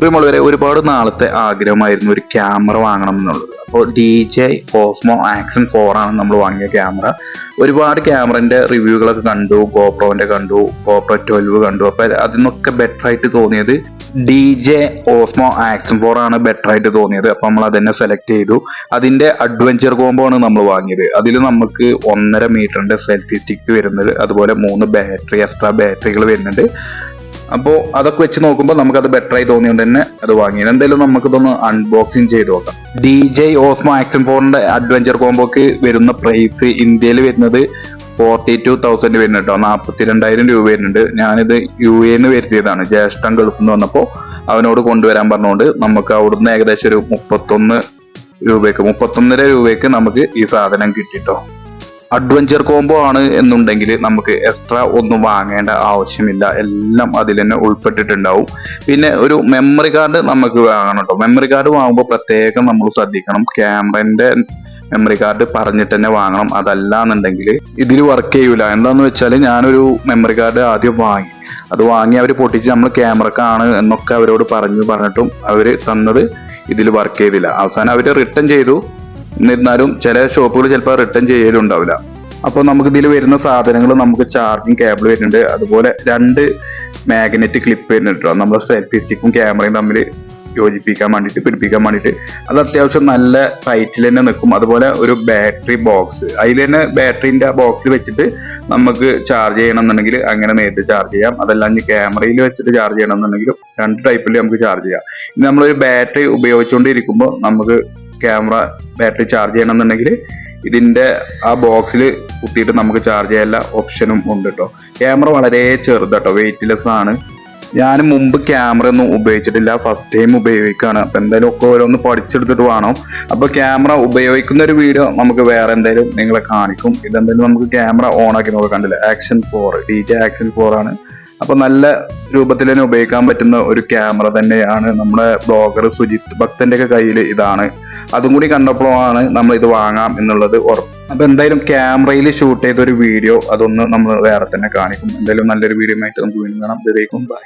പ്രിയമുള്ളവരെ ഒരുപാട് നാളത്തെ ആഗ്രഹമായിരുന്നു ഒരു ക്യാമറ വാങ്ങണം എന്നുള്ളത്. അപ്പോൾ D J Osmo action four ആണ് നമ്മൾ വാങ്ങിയ ക്യാമറ ഒരുപാട് ക്യാമറന്റെ റിവ്യൂകളൊക്കെ കണ്ടു ഗോപ്രോന്റെ കണ്ടു ഗോപ്രോ ട്വൽവ് കണ്ടു. അപ്പോൾ അതിനൊക്കെ ബെറ്റർ ആയിട്ട് തോന്നിയത് D J Osmo action four ആണ് ബെറ്റർ ആയിട്ട് തോന്നിയത്. അപ്പൊ നമ്മൾ അതന്നെ സെലക്ട് ചെയ്തു. അതിന്റെ അഡ്വഞ്ചർ കോംബോ ആണ് നമ്മൾ വാങ്ങിയത്. അതിൽ നമുക്ക് ഒന്നര മീറ്ററിന്റെ സെൽഫി സ്റ്റിക്ക് വരുന്നത് അതുപോലെ മൂന്ന് ബാറ്ററി എക്സ്ട്രാ ബാറ്ററികൾ വരുന്നുണ്ട്. അപ്പോൾ അതൊക്കെ വെച്ച് നോക്കുമ്പോൾ നമുക്കത് ബെറ്റർ ആയി തോന്നിയോണ്ട് തന്നെ അത് വാങ്ങി. എന്തായാലും നമുക്കിതൊന്ന് അൺബോക്സിങ് ചെയ്ത് നോക്കാം. ഡി ജെ ഓസ്മോ ആക്ഷൻ ഫോണിന്റെ അഡ്വഞ്ചർ കോംബോക്ക് വരുന്ന പ്രൈസ് ഇന്ത്യയിൽ വരുന്നത് ഫോർട്ടി ടു തൗസൻഡ് വരുന്നുണ്ട് കേട്ടോ. നാൽപ്പത്തി രണ്ടായിരം രൂപ വരുന്നുണ്ട്. ഞാനിത് യു എന്ന് വരുത്തിയതാണ്. ജ്യേഷ്ഠൻ ഗൾഫിൽ നിന്ന് വന്നപ്പോൾ അവനോട് കൊണ്ടുവരാൻ പറഞ്ഞുകൊണ്ട് നമുക്ക് അവിടുന്ന് ഏകദേശം ഒരു മുപ്പത്തൊന്ന് രൂപയ്ക്ക് മുപ്പത്തൊന്നര രൂപയ്ക്ക് നമുക്ക് ഈ സാധനം കിട്ടിട്ടോ അഡ്വഞ്ചർ കോംബോ ആണ് എന്നുണ്ടെങ്കിൽ നമുക്ക് എക്സ്ട്രാ ഒന്നും വാങ്ങേണ്ട ആവശ്യമില്ല. എല്ലാം അതിൽ തന്നെ ഉൾപ്പെട്ടിട്ടുണ്ടാവും. പിന്നെ ഒരു മെമ്മറി കാർഡ് നമുക്ക് വാങ്ങണം കേട്ടോ. മെമ്മറി കാർഡ് വാങ്ങുമ്പോൾ പ്രത്യേകം നമ്മൾ ശ്രദ്ധിക്കണം. ക്യാമറന്റെ മെമ്മറി കാർഡ് പറഞ്ഞിട്ട് തന്നെ വാങ്ങണം. അതല്ല എന്നുണ്ടെങ്കിൽ ഇതിൽ വർക്ക് ചെയ്യൂല. എന്താന്ന് വെച്ചാൽ ഞാനൊരു മെമ്മറി കാർഡ് ആദ്യം വാങ്ങി. അത് വാങ്ങി അവർ പൊട്ടിച്ച് നമ്മൾ ക്യാമറക്കാണ് എന്നൊക്കെ അവരോട് പറഞ്ഞു പറഞ്ഞിട്ടും അവർ തന്നത് ഇതിൽ വർക്ക് ചെയ്തില്ല. അവസാനം അവർ റിട്ടേൺ ചെയ്തു. എന്നിരുന്നാലും ചില ഷോപ്പുകൾ ചിലപ്പോൾ റിട്ടേൺ ചെയ്യലുണ്ടാവില്ല. അപ്പോൾ നമുക്ക് ഇതിൽ വരുന്ന സാധനങ്ങൾ നമുക്ക് ചാർജിങ് കേബിൾ വരുന്നുണ്ട്. അതുപോലെ രണ്ട് മാഗ്നറ്റ് ക്ലിപ്പ് വരുന്നുണ്ട് നമ്മുടെ സെൽഫി സ്റ്റിക്കും ക്യാമറയും തമ്മിൽ യോജിപ്പിക്കാൻ വേണ്ടിയിട്ട് പിടിപ്പിക്കാൻ വേണ്ടിയിട്ട്. അത് അത്യാവശ്യം നല്ല ടൈറ്റിൽ തന്നെ നിൽക്കും. അതുപോലെ ഒരു ബാറ്ററി ബോക്സ് അതിൽ തന്നെ ബാറ്ററിന്റെ ആ ബോക്സിൽ വെച്ചിട്ട് നമുക്ക് ചാർജ് ചെയ്യണമെന്നുണ്ടെങ്കിൽ അങ്ങനെ നേരിട്ട് ചാർജ് ചെയ്യാം. അതല്ല ക്യാമറയിൽ വെച്ചിട്ട് ചാർജ് ചെയ്യണമെന്നുണ്ടെങ്കിലും രണ്ട് ടൈപ്പിൽ നമുക്ക് ചാർജ് ചെയ്യാം. ഇനി നമ്മളൊരു ബാറ്ററി ഉപയോഗിച്ചുകൊണ്ടിരിക്കുമ്പോൾ നമുക്ക് ക്യാമറ ബാറ്ററി ചാർജ് ചെയ്യണമെന്നുണ്ടെങ്കിൽ ഇതിന്റെ ആ ബോക്സിൽ കുത്തിയിട്ട് നമുക്ക് ചാർജ് ചെയ്യാൻ ഓപ്ഷനും ഉണ്ട് കേട്ടോ ക്യാമറ വളരെ ചെറുതാട്ടോ വെയിറ്റ്ലെസ് ആണ്. ഞാൻ മുമ്പ് ക്യാമറ ഒന്നും ഉപയോഗിച്ചിട്ടില്ല. ഫസ്റ്റ് ടൈം ഉപയോഗിക്കുകയാണ്. അപ്പൊ എന്തായാലും ഒക്കെ ഓരോന്ന് പഠിച്ചെടുത്തിട്ട് വേണം. അപ്പോൾ ക്യാമറ ഉപയോഗിക്കുന്ന ഒരു വീഡിയോ നമുക്ക് വേറെ എന്തായാലും നിങ്ങളെ കാണിക്കും. ഇതെന്തായാലും നമുക്ക് ക്യാമറ ഓൺ ആക്കി നോക്കാം. കണ്ടില്ല? Action four D J action four ആണ്. അപ്പൊ നല്ല രൂപത്തിൽ തന്നെ ഉപയോഗിക്കാൻ പറ്റുന്ന ഒരു ക്യാമറ തന്നെയാണ് നമ്മുടെ ബ്ലോഗർ സുജിത് ഭക്തന്റെ ഒക്കെ കയ്യിൽ ഇതാണ്. അതും കൂടി കണ്ടപ്പോഴാണ് നമ്മൾ ഇത് വാങ്ങാം എന്നുള്ളത് ഉറപ്പ്. അപ്പൊ എന്തായാലും ക്യാമറയിൽ ഷൂട്ട് ചെയ്ത ഒരു വീഡിയോ അതൊന്ന് നമ്മൾ വേറെ തന്നെ കാണിക്കും. എന്തായാലും നല്ലൊരു വീഡിയോ ആയിട്ട് നമുക്ക് വീണ്ടും കാണാം. ഇതേക്കും ബൈ